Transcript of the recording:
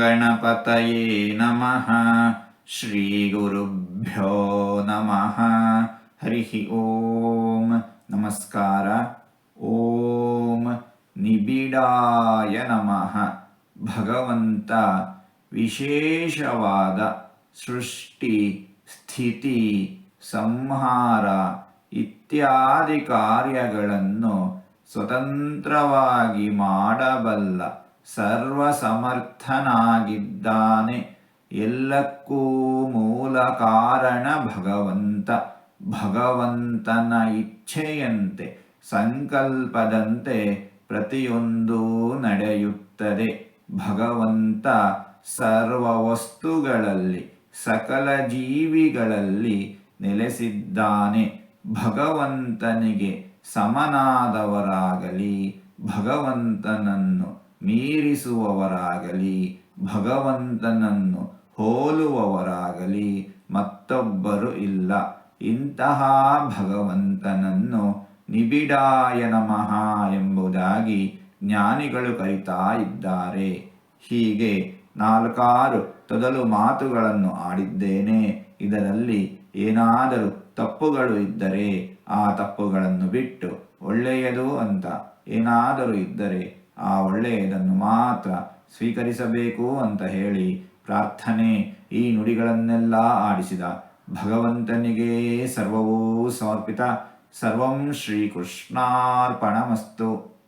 ಗಣಪತಯೇ ನಮಃ ಶ್ರೀಗುರುಭ್ಯೋ ನಮಃ ಹರಿ ಓಂ ನಮಸ್ಕಾರ ಓಂ ನಿಬಿಡಾಯ ನಮಃ ಭಗವಂತ ವಿಶೇಷವಾದ ಸೃಷ್ಟಿ ಸ್ಥಿತಿ ಸಂಹಾರ ಇತ್ಯಾದಿ ಕಾರ್ಯಗಳನ್ನು ಸ್ವತಂತ್ರವಾಗಿ ಮಾಡಬಲ್ಲ ಸರ್ವಸಮರ್ಥನಾಗಿದ್ದಾನೆ. ಎಲ್ಲಕ್ಕೂ ಮೂಲ ಕಾರಣ ಭಗವಂತ. ಭಗವಂತನ ಇಚ್ಛೆಯಂತೆ, ಸಂಕಲ್ಪದಂತೆ ಪ್ರತಿಯೊಂದೂ ನಡೆಯುತ್ತದೆ. ಭಗವಂತ ಸರ್ವ ವಸ್ತುಗಳಲ್ಲಿ, ಸಕಲ ಜೀವಿಗಳಲ್ಲಿ ನೆಲೆಸಿದ್ದಾನೆ. ಭಗವಂತನಿಗೆ ಸಮನಾದವರಾಗಲಿ, ಭಗವಂತನನ್ನು ಮೀರಿಸುವವರಾಗಲಿ, ಭಗವಂತನನ್ನು ಹೋಲುವವರಾಗಲಿ ಮತ್ತೊಬ್ಬರು ಇಲ್ಲ. ಇಂತಹ ಭಗವಂತನನ್ನು ನಿಬಿಡಾಯ ನಮಃ ಎಂಬುದಾಗಿ ಜ್ಞಾನಿಗಳು ಕರಿತಾ ಇದ್ದಾರೆ. ಹೀಗೆ ನಾಲ್ಕಾರು ತೊದಲು ಮಾತುಗಳನ್ನು ಆಡಿದ್ದೇನೆ. ಇದರಲ್ಲಿ ಏನಾದರೂ ತಪ್ಪುಗಳು ಇದ್ದರೆ ಆ ತಪ್ಪುಗಳನ್ನು ಬಿಟ್ಟು ಒಳ್ಳೆಯದು ಅಂತ ಏನಾದರೂ ಇದ್ದರೆ ಆ ಒಳ್ಳೆಯದನ್ನು ಮಾತ್ರ ಸ್ವೀಕರಿಸಬೇಕು ಅಂತ ಹೇಳಿ ಪ್ರಾರ್ಥನೆ ಈ ನುಡಿಗಳನ್ನೆಲ್ಲ ಆಡಿಸಿದ. ಭಗವಂತನಿಗೇ ಸರ್ವವೂ ಸಮರ್ಪಿತ. ಸರ್ವಂ ಶ್ರೀಕೃಷ್ಣಾರ್ಪಣಮಸ್ತು.